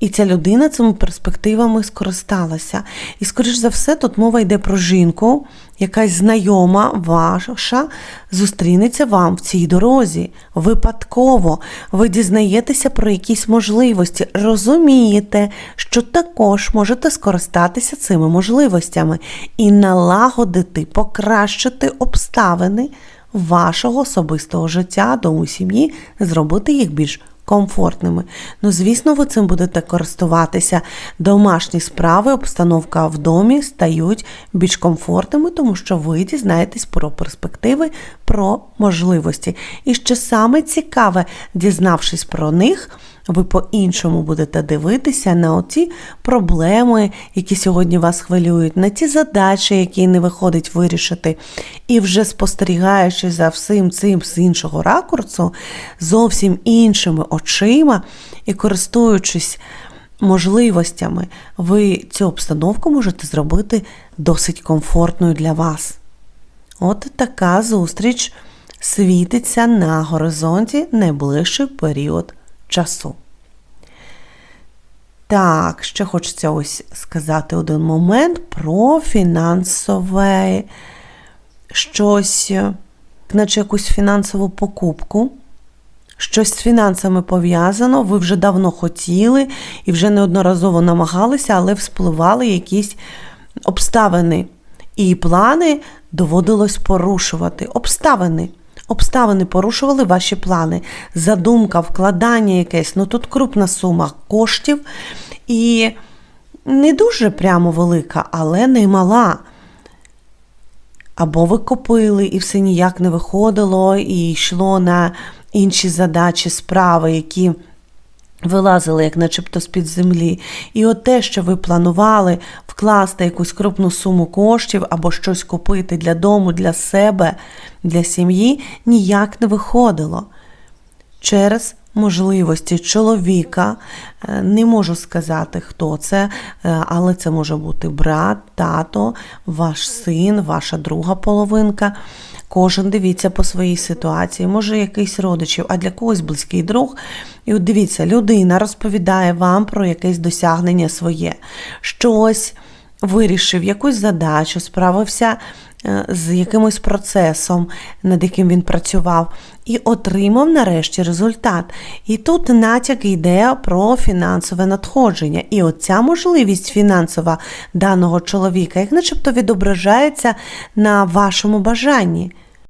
І ця людина цими перспективами скористалася. І, скоріш за все, тут мова йде про жінку, якась знайома ваша зустрінеться вам в цій дорозі. Випадково ви дізнаєтеся про якісь можливості, розумієте, що також можете скористатися цими можливостями і налагодити, покращити обставини вашого особистого життя, дому сім'ї, зробити їх більш комфортними. Ну, звісно, ви цим будете користуватися. Домашні справи, обстановка в домі стають більш комфортними, тому що ви дізнаєтесь про перспективи, про можливості. І що саме цікаве, дізнавшись про них, ви по-іншому будете дивитися на оті проблеми, які сьогодні вас хвилюють, на ті задачі, які не виходить вирішити. І вже спостерігаючи за всім цим з іншого ракурсу, зовсім іншими очима і користуючись можливостями, ви цю обстановку можете зробити досить комфортною для вас. От така зустріч світиться на горизонті найближчий період часу. Так, ще хочеться ось сказати один момент про фінансове щось, наче якусь фінансову покупку. Щось з фінансами пов'язано, ви вже давно хотіли і вже неодноразово намагалися, але вспливали якісь обставини. І плани доводилось порушувати. Обставини. Обставини порушували ваші плани. Задумка, вкладання якесь, ну тут крупна сума коштів і не дуже прямо велика, але не мала. Або ви копили і все ніяк не виходило, і йшло на інші задачі, справи, які вилазили, як начебто з-під землі. І от те, що ви планували вкласти якусь крупну суму коштів або щось купити для дому, для себе, для сім'ї, ніяк не виходило. Через можливості чоловіка, е, не можу сказати, хто це, е, але це може бути брат, тато, ваш син, ваша друга половинка. Кожен дивіться по своїй ситуації, може якийсь родичів, а для когось близький друг. І от дивіться, людина розповідає вам про якесь досягнення своє, щось вирішив, якусь задачу, справився е, з якимось процесом, над яким він працював, і отримав нарешті результат. І тут натяк йде про фінансове надходження. І оця можливість фінансова даного чоловіка, як начебто відображається на вашому бажанні.